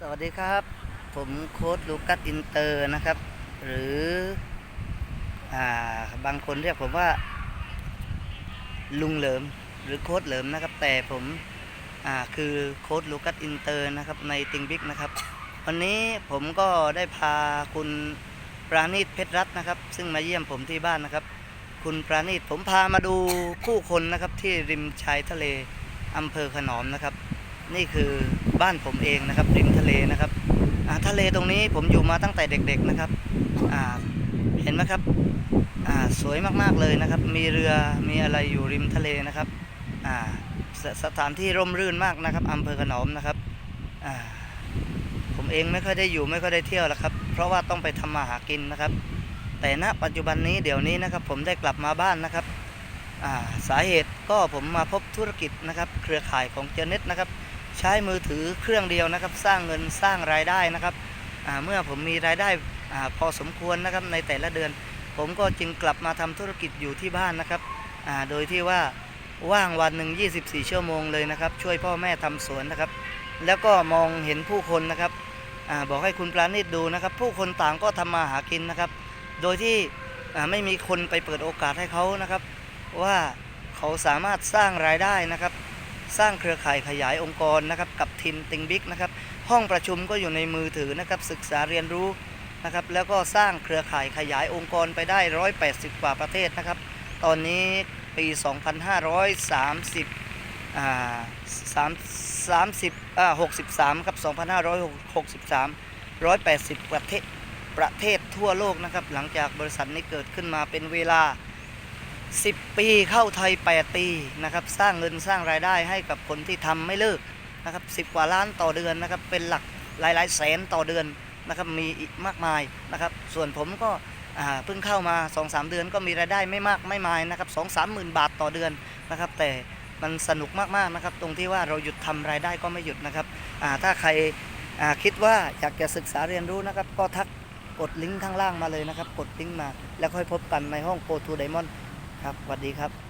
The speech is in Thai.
สวัสดีครับ ผมโค้ดลูกัสอินเตอร์นะครับ หรืออาบางคนเรียกผมว่า ลุงเหลิมหรือโค้ดเหลิมนะครับ แต่ผมอ่าคือโค้ดลูกัสอินเตอร์นะครับในติงบิ๊กนะครับ วันนี้ผมก็ได้พาคุณปราณีตเพชรรัตน์นะครับ ซึ่งมาเยี่ยมผมที่บ้านนะครับ คุณปราณีตผมพามาดูผู้คนนะครับที่ริมชายทะเลอำเภอขนอมนะครับ นี่คือบ้านผมเองนะครับริมทะเลนะครับอาทะเลตรงนี้ผมอยู่มาตั้งแต่เด็ก ๆนะครับอาเห็นไหมครับอาสวยมากๆเลยนะครับ มีเรือมีอะไรอยู่ริมทะเลนะครับอาสสถานที่ร่มรื่นมากนะครับอำเภอขนอมนะครับอาผมเองไม่ค่อยได้อยู่ไม่ค่อยได้เที่ยวแล้วครับ เพราะว่าต้องไปทำมาหากินนะครับ แต่ณปัจจุบันนี้เดี๋ยวนี้นะครับ ผมได้กลับมาบ้านนะครับอาสาเหตุก็ผมมาพบธุรกิจนะครับ เครือข่ายของเจเน็ตนะครับ ใช้มือถือเครื่องเดียวนะครับ สร้างเงินสร้างรายได้นะครับเมื่อผมมีรายได้อพอสมควรนะครับในแต่ละเดือน ผมก็จึงกลับมาทำธุรกิจอยู่ที่บ้านนะครับโดยที่ว่าว่างวันหนึ่ง24 ชั่วโมงเลยนะครับ ช่วยพ่อแม่ทำสวนนะครับ แล้วก็มองเห็นผู้คนนะครับอบอกให้คุณปราณีตดูนะครับ ผู้คนต่างก็ทำมาหากินนะครับ โดยที่ไม่มีคนไปเปิดโอกาสให้เขานะครับ ว่าเขาสามารถสร้างรายได้นะครับ สร้างเครือข่ายขยายองค์กรนะครับกับทีมติงบิ๊กนะครับห้องประชุมก็อยู่ในมือถือนะครับศึกษาเรียนรู้นะครับแล้วก็สร้างเครือข่ายขยายองค์กรไปได้ 180 กว่าประเทศนะครับ ตอนนี้ปี 2530อ่า3 30อ่า63ครับ2563 180 ประเทศประเทศทั่วโลกนะครับ หลังจากบริษัทนี้เกิดขึ้นมาเป็นเวลา 10 ปีเข้าไทย 8 ปีนะครับสร้างเงินสร้างรายได้ให้กับคนที่ทำไม่เลิกนะครับ10กว่าล้านต่อเดือนนะครับเป็นหลักหลายๆแสนต่อเดือนนะครับมีอีกมากมายนะครับส่วนผมก็เพิ่งเข้ามา 2-3 เดือนก็มีรายได้ไม่มากไม่มายนะครับ2-3หมื่นบาทต่อเดือนนะครับแต่มันสนุกมากๆนะครับตรงที่ว่าเราหยุดทำรายได้ก็ไม่หยุดนะครับถ้าใครคิดว่าอยากจะศึกษาเรียนรู้นะครับก็ทักกดลิงก์ข้างล่างมาเลยนะครับ กดลิงก์มา แล้วค่อยพบกันในห้อง Go to Diamond ครับสวัสดีครับ